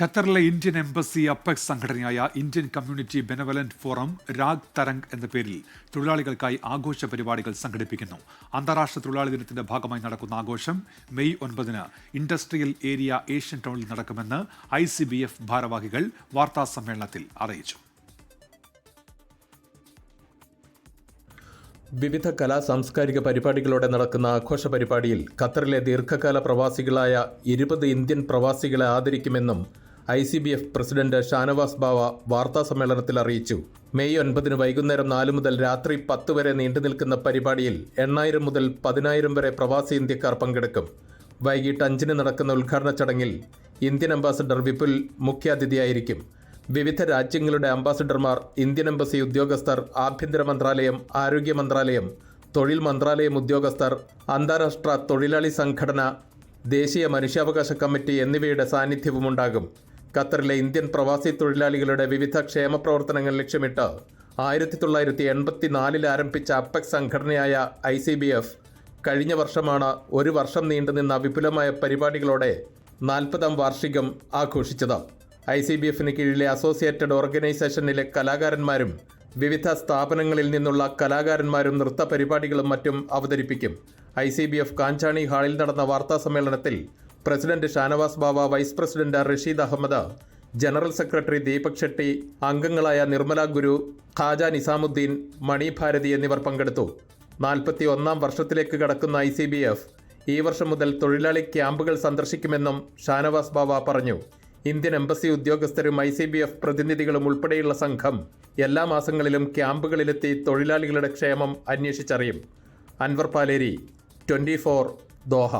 ഖത്തറിലെ Indian embassy apex സംഘടനയായ Indian community benevolent forum Rag Tarang എന്ന പേരിൽ തൊഴിലാളികൾക്കായി ആഘോഷ പരിപാടികൾ സംഘടിപ്പിക്കുന്നു. അന്താരാഷ്ട്ര തൊഴിലാളി ദിനത്തിന്റെ ഭാഗമായി നടക്കുന്ന ആഘോഷം മെയ് ഒൻപതിന് ഇൻഡസ്ട്രിയൽ ഏരിയ ഏഷ്യൻ ടൗണിൽ നടക്കുമെന്ന് ഐ സി ബി എഫ് ഭാരവാഹികൾ വാർത്താ സമ്മേളനത്തിൽ അറിയിച്ചു. വിവിധ കലാ സാംസ്കാരിക പരിപാടികളോടെ നടക്കുന്ന ആഘോഷ പരിപാടിയിൽ ഖത്തറിലെ ദീർഘകാല പ്രവാസികളായ ഇരുപത് ഇന്ത്യൻ പ്രവാസികളെ ആദരിക്കുമെന്നും I C B F president Shanavas Bava വാർത്താ സമ്മേളനത്തിൽ അറിയിച്ചു. മെയ് ഒൻപതിന് വൈകുന്നേരം നാല് മുതൽ രാത്രി പത്ത് വരെ നീണ്ടു നിൽക്കുന്ന പരിപാടിയിൽ എണ്ണായിരം മുതൽ പതിനായിരം വരെ പ്രവാസി ഇന്ത്യക്കാർ പങ്കെടുക്കും. വൈകിട്ട് അഞ്ചിന് നടക്കുന്ന ഉദ്ഘാടന ചടങ്ങിൽ ഇന്ത്യൻ അംബാസഡർ വിപുൽ മുഖ്യാതിഥിയായിരിക്കും. വിവിധ രാജ്യങ്ങളുടെ അംബാസഡർമാർ ഇന്ത്യൻ എംബസി ഉദ്യോഗസ്ഥർ ആഭ്യന്തര മന്ത്രാലയം ആരോഗ്യ മന്ത്രാലയം തൊഴിൽ മന്ത്രാലയം ഉദ്യോഗസ്ഥർ അന്താരാഷ്ട്ര തൊഴിലാളി സംഘടന ദേശീയ മനുഷ്യാവകാശ കമ്മിറ്റി എന്നിവയുടെ സാന്നിധ്യവുമുണ്ടാകും. ഖത്തറിലെ ഇന്ത്യൻ പ്രവാസി തൊഴിലാളികളുടെ വിവിധ ക്ഷേമ പ്രവർത്തനങ്ങൾ ലക്ഷ്യമിട്ട് ആയിരത്തി തൊള്ളായിരത്തി എൺപത്തിനാലിൽ ആരംഭിച്ച അപ്പെക് സംഘടനയായ ഐ സി ബി എഫ് കഴിഞ്ഞ വർഷമാണ് ഒരു വർഷം നീണ്ടുനിന്ന വിപുലമായ പരിപാടികളോടെ നാൽപ്പതാം വാർഷികം ആഘോഷിച്ചത്. ഐ സി ബി എഫിന് കീഴിലെ അസോസിയേറ്റഡ് ഓർഗനൈസേഷനിലെ കലാകാരന്മാരും വിവിധ സ്ഥാപനങ്ങളിൽ നിന്നുള്ള കലാകാരന്മാരും നൃത്ത പരിപാടികളും മറ്റും അവതരിപ്പിക്കും. I C B F Kanchani ഹാളിൽ നടന്ന വാർത്താ സമ്മേളനത്തിൽ president Shanavas Baba vice president Rasheed Ahmed general secretary Deepak Shetty അംഗങ്ങളായ നിർമ്മല ഗുരു ഖാജ നിസാമുദ്ദീൻ മണി ഭാരതി എന്നിവർ പങ്കെടുത്തു. നാൽപ്പത്തി ഒന്നാം വർഷത്തിലേക്ക് കടക്കുന്ന ഐ സി ബി എഫ് ഈ വർഷം മുതൽ തൊഴിലാളി ക്യാമ്പുകൾ സന്ദർശിക്കുമെന്നും ഷാനവാസ് ബാബ പറഞ്ഞു. ഇന്ത്യൻ എംബസി ഉദ്യോഗസ്ഥരും ഐ സി ബി എഫ് പ്രതിനിധികളും ഉൾപ്പെടെയുള്ള സംഘം എല്ലാ മാസങ്ങളിലും ക്യാമ്പുകളിലെത്തി തൊഴിലാളികളുടെ ക്ഷേമം അന്വേഷിച്ചറിയും. Anwar Paleri twenty four Doha.